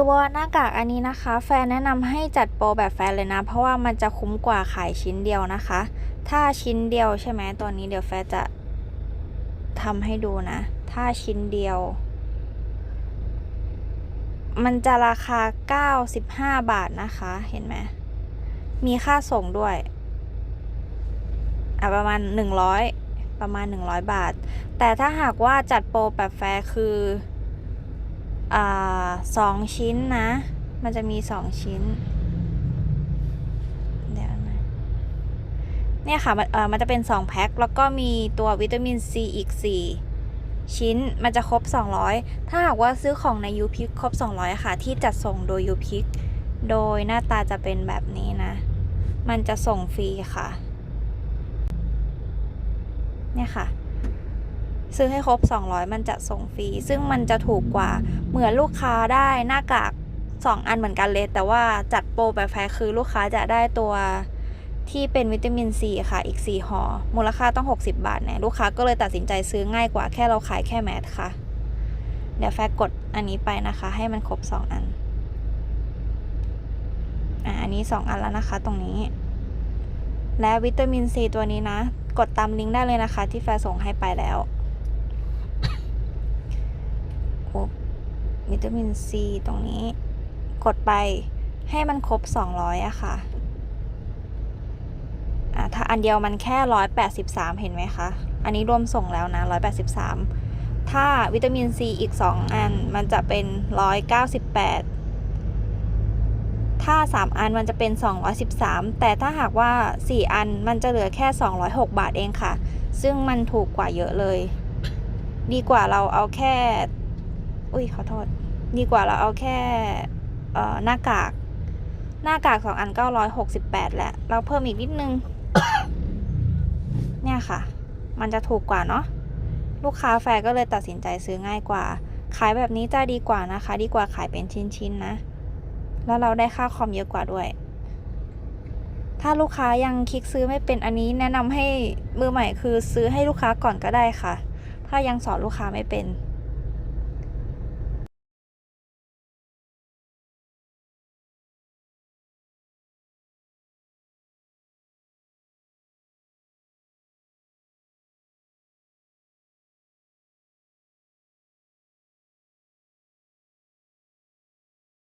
ตัวหน้ากากอันนี้นะคะ แฟนแนะนำให้จัดโปรแบบแฟนเลยนะ เพราะว่ามันจะคุ้มกว่าขายชิ้นเดียวนะคะ ถ้าชิ้นเดียวใช่ไหมตัวนี้เดี๋ยวแฟนจะทำให้ดูนะ ถ้าชิ้นเดียว มันจะราคา 95 บาทนะคะ เห็นไหมมีค่าส่งด้วยอะประมาณ 100 ประมาณ 100 บาท แต่ถ้าหากว่าจัดโปรแบบแฟร์คือ สองชิ้นนะ มันจะมีสองชิ้น เดี๋ยวนะ เนี่ยค่ะมันเออมันจะเป็น2แพ็ค แล้วก็มีตัววิตามินซีอีก4ชิ้น มันจะครบ 200 ถ้าหากว่าซื้อของในยูพิกครบ 200 ค่ะ ที่จัดส่งโดยยูพิกโดยหน้าตาจะเป็นแบบนี้นะ มันจะส่งฟรีค่ะ เนี่ยค่ะ ซื้อให้ครบ 200 มันจะส่งฟรี ซึ่งมันจะถูกกว่า เหมือนลูกค้าได้หน้ากาก 2 อันเหมือนกันเลย แต่ว่าจัดโปรแบบแฟร์คือลูกค้าจะได้ตัวที่เป็นวิตามินซีค่ะ อีก 4ห่อ มูลค่าต้อง 60 บาทเนี่ยลูกค้าก็เลยตัดสินใจซื้อง่ายกว่าแค่เราขายแค่แมสค่ะ เดี๋ยวแฟกดอันนี้ไปนะคะ ให้มันครบ 2 อัน อะอันนี้ 2 อันแล้วนะคะตรงนี้ และวิตามินซีตัวนี้นะ กดตามลิงก์ได้เลยนะคะ ที่แฟส่งให้ไปแล้ว โอ้วิตามินซีตรงนี้ กดไปให้มันครบ 200อะค่ะอะ ถ้าอันเดียวมันแค่ 183 เห็นไหมคะ อันนี้รวมส่งแล้วนะ 183 ถ้าวิตามินซีอีก 2 อันมันจะเป็น 198 ถ้า 3 อันมันจะเป็น 213 แต่ถ้าหากว่า 4 อันมันจะเหลือแค่ 206 บาทเองค่ะ ซึ่งมันถูกกว่าเยอะเลย ดีกว่าเราเอาแค่ อุ้ยขอโทษ ดีกว่าเราเอาแค่หน้ากาก หน้ากาก2อันก็168แหละเราเพิ่มอีกนิดนึง เนี่ยค่ะ มันจะถูกกว่าเนาะลูกค้าแฟร์ก็เลยตัดสินใจซื้อง่ายกว่า ขายแบบนี้จะดีกว่านะคะ ดีกว่าขายเป็นชิ้นๆนะ แล้วเราได้ค่าคอมเยอะกว่าด้วย ถ้าลูกค้ายังคลิกซื้อไม่เป็นอันนี้แนะนำให้มือใหม่คือซื้อให้ลูกค้าก่อนก็ได้ค่ะ ถ้ายังสอนลูกค้าไม่เป็น